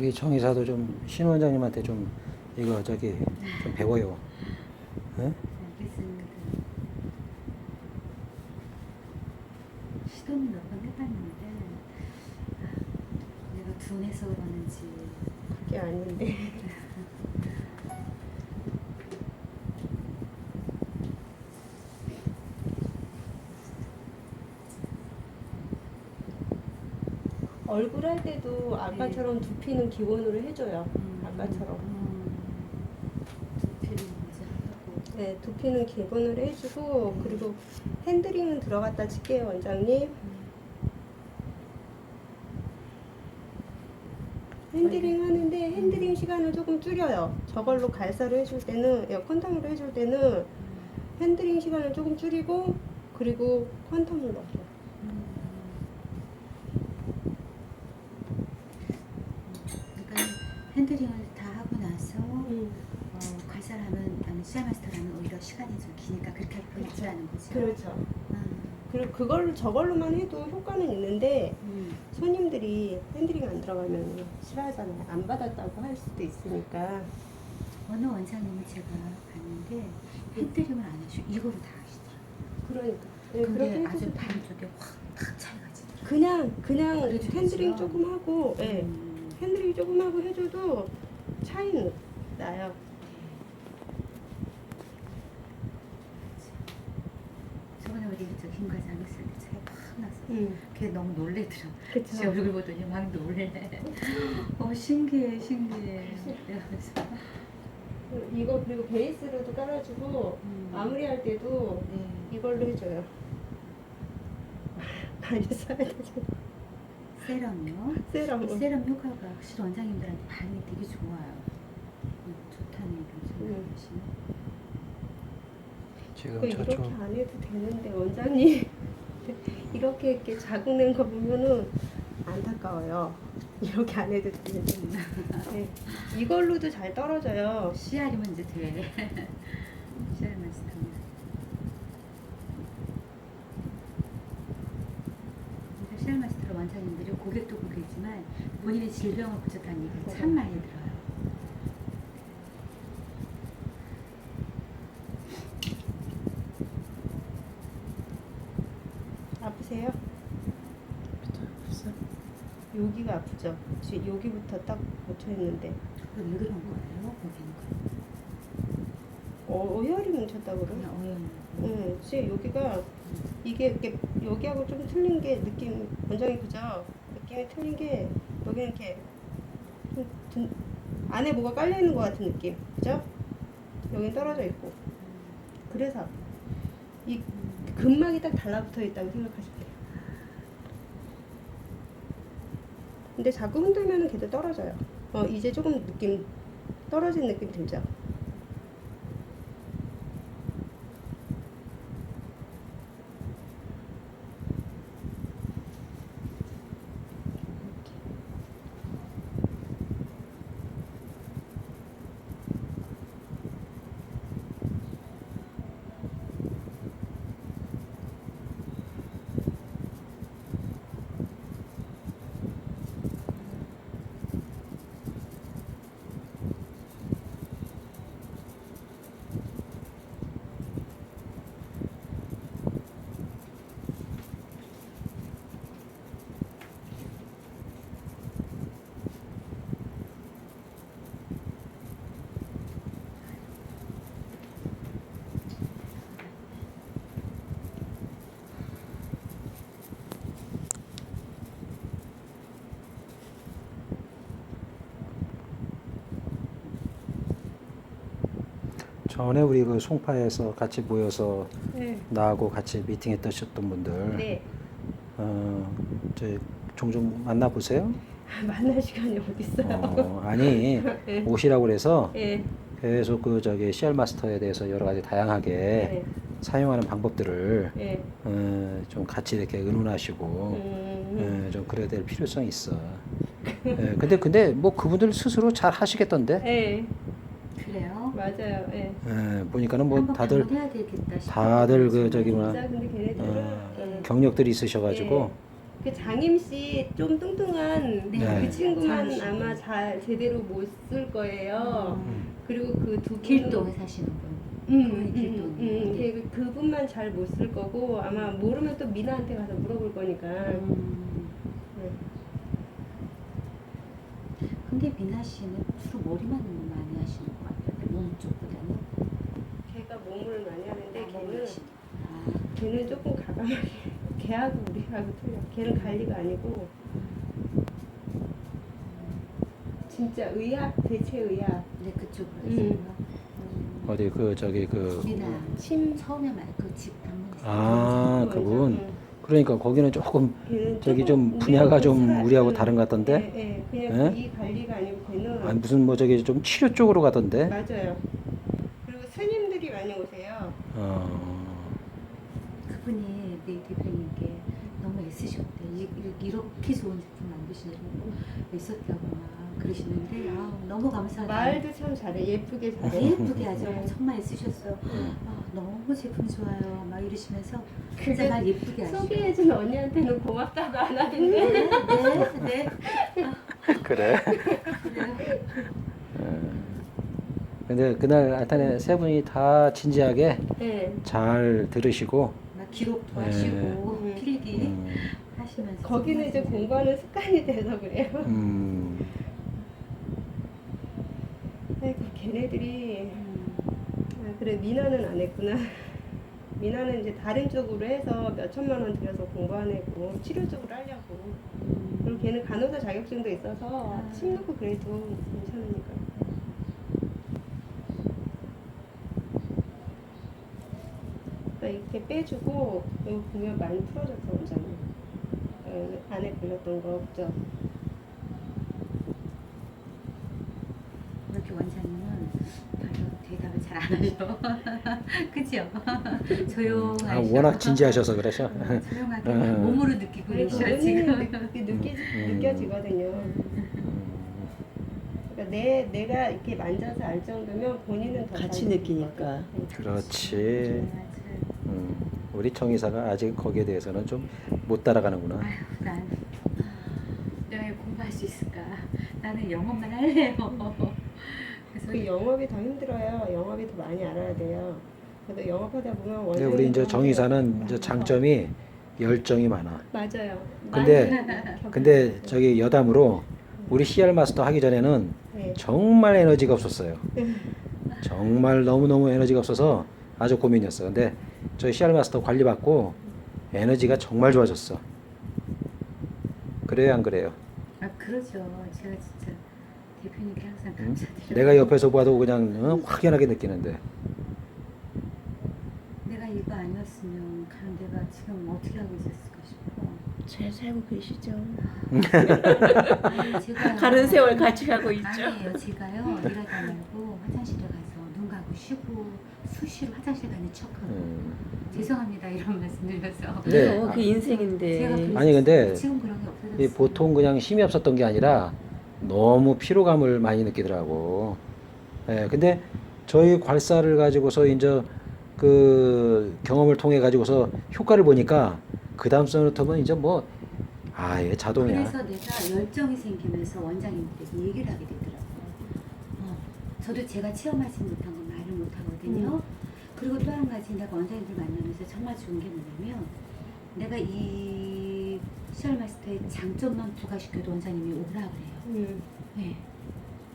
우리 정의사도 좀 신 원장님한테 좀 이거 저기 좀 배워요. 응? 알겠습니다. 시도는 몇 번 해봤는데 아, 내가 둔해서 그러는지 그게 아닌데. 얼굴 할 때도 아까처럼 두피는 기본으로 해줘요. 아까처럼. 음, 두피를 먼저 하고 네, 두피는 기본으로 해주고 그리고 핸드링은 들어갔다 칠게요, 원장님. 핸드링 하는데 핸드링 시간을 조금 줄여요. 저걸로 갈사로 해줄 때는 예, 퀀텀으로 해줄 때는 핸드링 시간을 조금 줄이고 그리고 퀀텀을 넣어요. 그러니까 핸드링을 다 하고 나서 음, 어, 관찰하면 아니 시아마스터라면 오히려 시간이 좀 기니까 그렇게 하고 있다는 거죠. 그렇죠. 아, 그리고 그걸 저걸로만 해도 효과는 있는데 음. 손님들이 핸드링 안 들어가면 싫어하잖아요. 안 받았다고 할 수도 있으니까. 어느 원장님은 제가 봤는데 핸드링을 안 해주고 이거로 다 하시더라고요. 그러니까. 네, 근데 아주 반쪽에 확탁 차이가 지. 그냥 그냥 그래도 핸드링 되죠. 조금 하고 예. 음. 핸드링 조금 하고 해줘도 차이는 나요. 저번에 우리 저 김 과장 있을 때 차이 확 나서 음. 그게 너무 놀래더라. 그쵸. 제 얼굴 보더니 막 놀래. 어 신기해 신기해. 그래서 이거 그리고 베이스로도 깔아주고 음. 마무리 할 때도 네. 이걸로 해줘요. 많이 써야 되죠. 세럼요. 세럼. 이 세럼 효과가 확실히 원장님들한테 반응이 되게 좋아요. 음, 좋다는 얘기 음. 하시네. 지금 그 이렇게 저쪽 안 해도 되는데 원장님 이렇게 이렇게 자국 낸 거 보면은 안타까워요. 이렇게 안 해도 되는데 네. 이걸로도 잘 떨어져요. CR이면 이제 돼. CR 마스터는. 그래서 CR 마스터로 원장님들이 고객도 고객이지만 본인의 질병을 고쳤다는 얘기를 참 많이 들어요. 아프세요? 여기가 아프죠? 지금 여기부터 딱 꽂혀 있는데 그게 왜 그런 거예요? 거기는 어, 어혈이 뭉쳤다고 그래요? 그냥 어연. 응, 지금 여기가 이게 이렇게 여기하고 좀 틀린 게 느낌 원장이 그죠? 느낌이 틀린 게 여기는 이렇게 좀 든- 안에 뭐가 깔려 있는 것 같은 느낌, 그죠? 여긴 떨어져 있고 그래서 이 근막이 딱 달라붙어 있다고 생각하시면 돼요. 근데 자꾸 흔들면 은 걔도 떨어져요. 어 이제 조금 느낌 떨어진 느낌 들죠? 전에 우리 그 송파에서 같이 모여서 네. 나하고 같이 미팅했던 분들 네. 어, 저 종종 만나 보세요. 만날 시간이 어디 있어요? 어, 아니 네. 오시라고 그래서 예. 계속 그 저기 CR 마스터에 대해서 여러 가지 다양하게 네. 사용하는 방법들을 예. 어, 좀 같이 이렇게 의논하시고 음. 어, 좀 그래야 될 필요성이 있어. 예, 근데 근데 뭐 그분들 스스로 잘 하시겠던데. 예. 맞아요. 예. 예, 보니까는 뭐 한번 다들 해야 되겠다 싶어요. 다들 그 저기 뭐야 진짜 근데 걔네들은 어, 예. 경력들이 있으셔가지고 그 장임 씨 좀 뚱뚱한 네. 그 친구만 장임 씨. 아마 잘 제대로 못 쓸 거예요. 음. 그리고 그 두 길동에 사시는 분. 음, 음, 음. 음, 네. 그- 그분만 잘 못 쓸 거고 아마 모르면 또 미나한테 가서 물어볼 거니까. 음. 네. 근데 미나 씨는 주로 머리만 많이 하시는 것 같아요. 몸 쪽보다는. 걔가 몸을 많이 하는데 몸을 걔는. 아, 걔는 조금 가감하게 걔하고 우리하고 틀려. 걔는 관리가 아니고 진짜 의학 대체 의학 네 그쪽으로 음. 음. 어디 그 저기 그 미나 침 처음에 말그 집 방문했어요. 아, 그분. 응. 그러니까 거기는 조금 걔는 저기 조금 좀 분야가 우리하고 좀 살아- 우리하고 응. 다른 것 같던데? 네, 네. 그냥 예? 이 관리가 아니고 걔는 아니 무슨 뭐 저기 좀 치료 쪽으로 가던데. 맞아요. 그리고 스님들이 많이 오세요. 어. 그분이 내 대표님께 너무 애쓰셨대. 이- 이- 이렇게 좋은 제품 만드시려고 애썼다고 막 그러시는데 아, 너무 감사하다. 말도 참 잘해. 예쁘게 잘해. 예쁘게 하죠. 네. 정말 애쓰셨어요. 음. 아, 너무 제품 좋아요. 막 이러시면서 진짜 말 예쁘게 하시죠. 소개해준 언니한테는 고맙다고 안 하던데. 네, 네, 네. 그래. 그래요. 음. 근데 그날 하여튼 세 분이 다 진지하게 네. 잘 들으시고 막 기록도 네. 하시고 음. 필기 음, 하시면서 거기는 이제 공부하는 습관이 돼서 그래요. 음, 아이고 걔네들이 음. 아, 그래 미나는 안 했구나. 미나는 이제 다른 쪽으로 해서 몇 천만 원 들여서 공부한 애고 치료 쪽으로 하려고. 그리고 걔는 간호사 자격증도 있어서 아. 침 넣고 그래도 괜찮으니까. 그러니까 이렇게 빼주고 여기 보면 많이 풀어졌어 원장님. 어, 안에 걸렸던 거 없죠. 이렇게 원장님은 별로 대답을 잘 안 하셔. 그죠? 조용하셔. 아, 워낙 진지하셔서 그러셔. 어, 조용하게 음. 몸으로 느끼고 계셔 지금. 느, 느끼, 음. 느껴지거든요. 음, 그러니까 내 내가 이렇게 만져서 알 정도면 본인은 더 같이 잘 느끼니까. 그렇지. 음, 우리 청이사가 아직 거기에 대해서는 좀 못 따라가는구나. 아휴, 난 내가 공부할 수 있을까? 나는 영어만 할래요. 그래서 그 영업이 더 힘들어요. 영업이 더 많이 알아야 돼요. 그래도 영업하다 보면 근데 우리 이제 정의사는 이제 장점이 열정이 많아. 맞아요. 근데- 근데 저기 여담으로 우리 CR 마스터 하기 전에는 네. 정말 에너지가 없었어요. 정말 너무너무 에너지가 없어서 아주 고민이었어. 근데 저희 CR 마스터 관리 받고 에너지가 정말 좋아졌어. 그래요, 안 그래요? 아 그러죠. 제가 진짜 대표님께 항상 응? 감사드려요. 내가 옆에서 봐도 그냥 어? 확연하게 느끼는데. 내가 이거 아니었으면 데가 지금 어떻게 하고 있었을까 싶어. 잘 살고 계시죠? 아니, 제가 가는 세월 같이 가고 있죠. 아니에요. 제가요 일하다 말고 화장실에 가서 눈 감고 쉬고 수시로 화장실 가는 척하고 음. 죄송합니다 이런 말씀 드려서. 네. 아, 그 인생인데. 제가. 아니, 근데 지금 그런 게 없어졌어요. 이 보통 그냥 힘이 없었던 게 아니라 너무 피로감을 많이 느끼더라고. 예, 근데 저희 괄사를 가지고서 이제 그 경험을 통해 가지고서 효과를 보니까 그 다음 서부터는 이제 뭐 아예 자동이야. 그래서 내가 열정이 생기면서 원장님들에게 얘기를 하게 되더라고요. 어, 저도 제가 체험하지 못한 건 말을 못 하거든요. 음. 그리고 또 한 가지 내가 원장님들 만나면서 정말 좋은 게 뭐냐면 내가 이 시알마스터의 장점만 부각시켜도 원장님이 오라 그래요. 음. 네.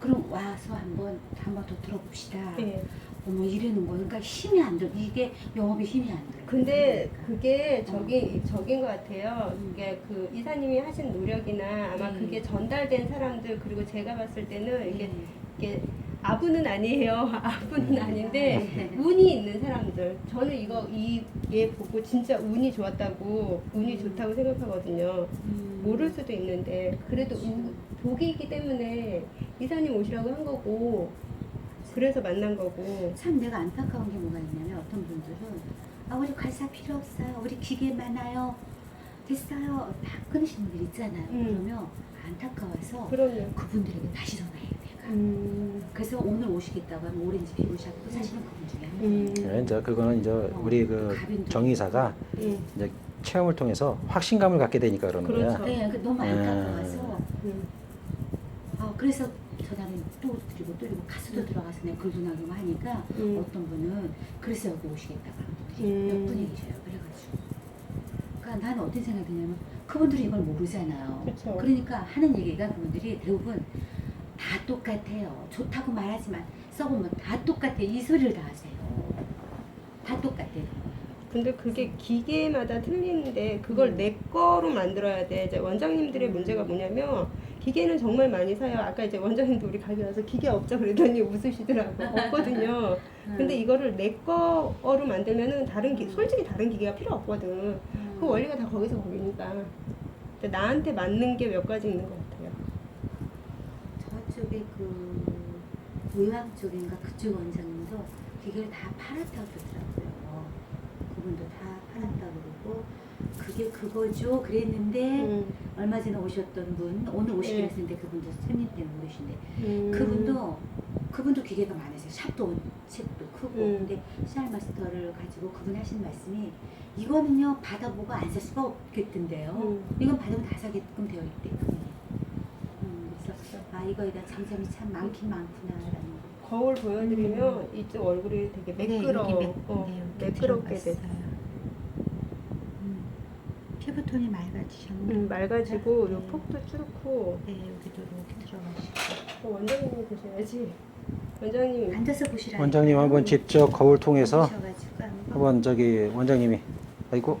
그럼 와서 한번 한번 더 들어봅시다. 네. 어머 이러는 거. 그러니까 힘이 안 들어. 이게 영업이 힘이 안 들어. 근데 그게 저기 저긴 것 같아요. 음. 이게 그 이사님이 하신 노력이나 아마 네. 그게 전달된 사람들 그리고 제가 봤을 때는 이게 네. 이게 아부는 아니에요. 아부는 음. 아닌데 네. 운이 있는 사람들. 저는 이거 이얘 보고 진짜 운이 좋았다고 운이 음. 좋다고 생각하거든요. 음. 모를 수도 있는데 그래도 운- 복이기 때문에 이사님 오시라고 한 거고 그래서 만난 거고. 참 내가 안타까운 게 뭐가 있냐면 어떤 분들은 아 우리 괄사 필요 없어요 우리 기계 많아요 됐어요 다 끊으시는 분들 있잖아요 음. 그러면 안타까워서 그럼요. 그분들에게 다시 전화해요 내가 음. 그래서 오늘 오시겠다고 하면 오렌지 샤고 사시는 그분 중에 한 음. 분. 예, 이제 그거는 이제 우리 그 정의사가 음. 이제 체험을 통해서 확신감을 갖게 되니까 그러는 그렇죠. 거야. 네, 그 너무 음. 안타까워서 음. 아 그래서 전화를 또 드리고 또 드리고 가수도 들어가서 내가 글도 나누고 하니까 음. 어떤 분은 그래서 여기 오시겠다고 하는 분들이 음. 몇 분이 계셔요. 그래가지고 그러니까 나는 어떤 생각이 드냐면 그분들이 이걸 모르잖아요. 그쵸. 그러니까 하는 얘기가 그분들이 대부분 다 똑같아요. 좋다고 말하지만 써보면 다 똑같아. 이 소리를 다 하세요. 다 똑같아요. 근데 그게 기계마다 틀리는데 그걸 음. 내 거로 만들어야 돼. 이제 원장님들의 음. 문제가 뭐냐면 기계는 정말 많이 사요. 아까 이제 원장님도 우리 가게 와서 기계 없죠 그러더니 웃으시더라고. 없거든요. 근데 이거를 내 거로 만들면은 다른 기, 솔직히 다른 기계가 필요 없거든. 음. 그 원리가 다 거기서 거기니까. 근데 나한테 맞는 게 몇 가지 있는 것 같아 요. 저쪽에 그 의왕 쪽인가 그쪽 원장님도 기계를 다 팔았다고 그러더라고요. 그분도 다 팔았다고 그러고 그게 그거죠. 그랬는데 음. 얼마 전에 오셨던 분 오늘 오시기로 네. 했는데 그분도 손님 때문에 오신데 음. 그분도 그분도 기계가 많으세요. 샵도 온- 책도 크고 음. 근데 CR 마스터를 가지고 그분 하신 말씀이 이거는요 받아보고 안 살 수가 없겠던데요. 음. 이건 받으면 다 사게끔 되어 있대. 음, 아 이거에다 장점이 참 많긴 많구나라는 거. 거울 보여드리면 이쪽 얼굴이 되게 매끄러, 네, 매, 어, 네, 이렇게 매끄럽게 돼. 들어갔어요. 음, 피부톤이 맑아지셨네. 음, 맑아지고 요 네. 폭도 줄고 네 여기도 이렇게 들어가시고. 어, 원장님이 보셔야지. 원장님 앉아서 보시라. 원장님 한번 직접 거울 통해서 보셔가지고 한번 한번 저기 원장님이 아이고